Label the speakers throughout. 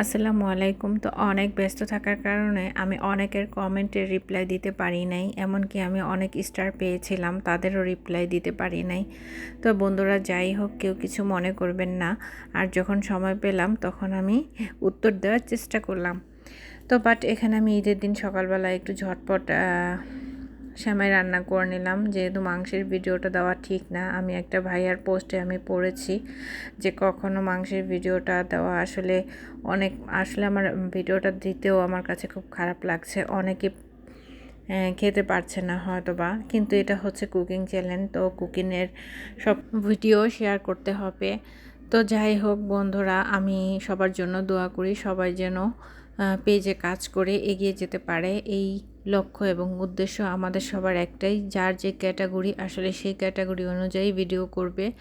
Speaker 1: আসসালামু আলাইকুম। তো অনেক ব্যস্ত থাকার কারণে আমি অনেকের কমেন্টের রিপ্লাই দিতে পারি নাই, এমনকি আমি অনেক স্টার পেয়েছিলাম, তাদেরও রিপ্লাই দিতে পারি নাই। তো বন্ধুরা, যাই হোক, কেউ কিছু মনে করবেন না। আর যখন সময় পেলাম, তখন আমি উত্তর দেওয়ার চেষ্টা করলাম। তো বাট এখানে আমি ঈদের দিন সকালবেলা একটু ঝটপট শ্যামাই রান্না করে নিলাম। যেহেতু মাংসের ভিডিওটা দেওয়া ঠিক না, আমি একটা ভাইয়ার পোস্টে আমি পড়েছি যে কখনো মাংসের ভিডিওটা দেওয়া আসলে অনেক, আসলে আমার ভিডিওটা দিতেও আমার কাছে খুব খারাপ লাগছে। অনেকে খেতে পারছে না হয়তো বা কিন্তু এটা হচ্ছে কুকিং চ্যানেল তো কুকিংয়ের সব ভিডিও শেয়ার করতে হবে। তো যাই হোক বন্ধুরা, আমি সবার জন্য দোয়া করি, সবাই যেন পেজে কাজ করে এগিয়ে যেতে পারে, এই লক্ষ্য এবং উদ্দেশ্য আমাদের সবার একটাই। যার যে ক্যাটাগরি, আসলে সেই ক্যাটাগরি অনুযায়ী ভিডিও করবে।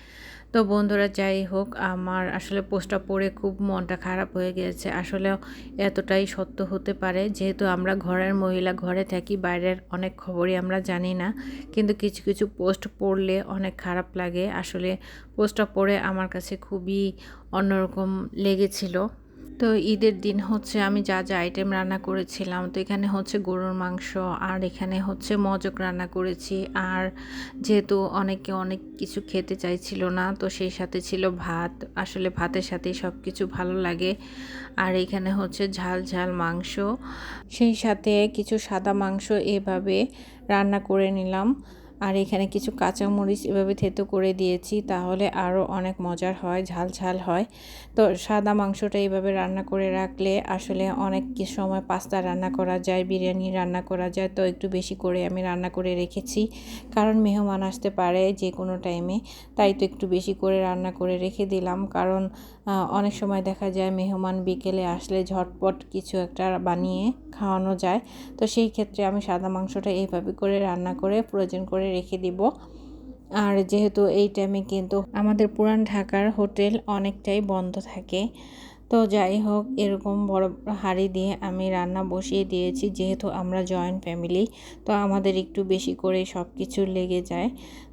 Speaker 1: তো বন্ধুরা, যাই হোক, আমার আসলে পোস্টটা পড়ে খুব মনটা খারাপ হয়ে গেছে। আসলে এতটাই সত্য হতে পারে, যেহেতু আমরা ঘরের মহিলা, ঘরে থাকি, বাইরের অনেক খবরই আমরা জানি না। কিন্তু কিছু কিছু পোস্ট পড়লে অনেক খারাপ লাগে। আসলে পোস্টটা পড়ে আমার কাছে খুবই অন্যরকম লেগেছিল। তো ঈদের দিন হচ্ছে আমি যা যা আইটেম রান্না করেছিলাম, তো এখানে হচ্ছে গরুর মাংস, আর এখানে হচ্ছে মজক রান্না করেছি। আর যেহেতু অনেকে অনেক কিছু খেতে চাইছিল না, তো সেই সাথে ছিল ভাত। আসলে ভাতের সাথে সব কিছু ভালো লাগে। আর এখানে হচ্ছে ঝাল ঝাল মাংস। সেই সাথে কিছু সাদা মাংস এভাবে রান্না করে নিলাম। আর এখানে কিছু কাঁচামরিচ এভাবে থেতো করে দিয়েছি, তাহলে আরও অনেক মজার হয়, ঝাল ঝাল হয়। তো সাদা মাংসটা এইভাবে রান্না করে রাখলে আসলে অনেক সময় পাস্তা রান্না করা যায়, বিরিয়ানি রান্না করা যায়, তো একটু বেশি করে আমি রান্না করে রেখেছি। কারণ মেহমান আসতে পারে যে কোনো টাইমে, তাই তো একটু বেশি করে রান্না করে রেখে দিলাম। কারণ অনেক সময় দেখা যায় মেহমান বিকেলে আসলে ঝটপট কিছু একটা বানিয়ে খাওয়ানো যায়। তো সেই ক্ষেত্রে আমি সাদা মাংসটা এইভাবে করে রান্না করে প্রয়োজন করে রেখে দিব। আর যেহেতু এই টাইমে কিন্তু আমাদের পুরান ঢাকার হোটেল অনেকটাই বন্ধ থাকে, তো যাই হোক, এরকম বড় হাঁড়ি দিয়ে আমি রান্না বসিয়ে দিয়েছি, যেহেতু আমরা জয়েন্ট ফ্যামিলি তো আমাদের একটু বেশি করে সব কিছু লেগে যায়।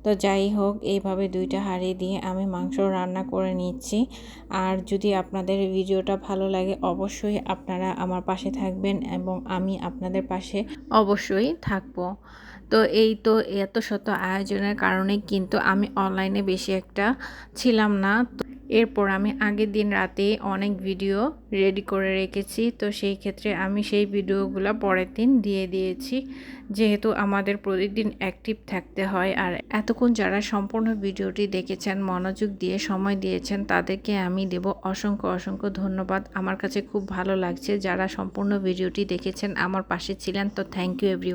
Speaker 1: তো যাই হোক, এইভাবে দুইটা হাঁড়ি দিয়ে আমি মাংস রান্না করে নিচ্ছি। আর যদি আপনাদের ভিডিওটা ভালো লাগে, অবশ্যই আপনারা আমার পাশে থাকবেন এবং আমি আপনাদের পাশে অবশ্যই থাকব। তো এই তো এত শত আয়োজনের কারণে কিন্তু আমি অনলাইনে বেশি একটা ছিলাম না। তো এরপর আমি আগের দিন রাতে অনেক ভিডিও রেডি করে রেখেছি। তো সেই ক্ষেত্রে আমি সেই ভিডিওগুলো পরের দিন দিয়ে দিয়েছি। যেহেতু আমাদের প্রতিদিন অ্যাক্টিভ থাকতে হয় আর এতক্ষণ যারা সম্পূর্ণ ভিডিওটি দেখেছেন, মনোযোগ দিয়ে সময় দিয়েছেন, তাদেরকে আমি দেব অসংখ্য অসংখ্য ধন্যবাদ। আমার কাছে খুব ভালো লাগছে যারা সম্পূর্ণ ভিডিওটি দেখেছেন, আমার পাশে ছিলেন। তো থ্যাংক ইউ এভরি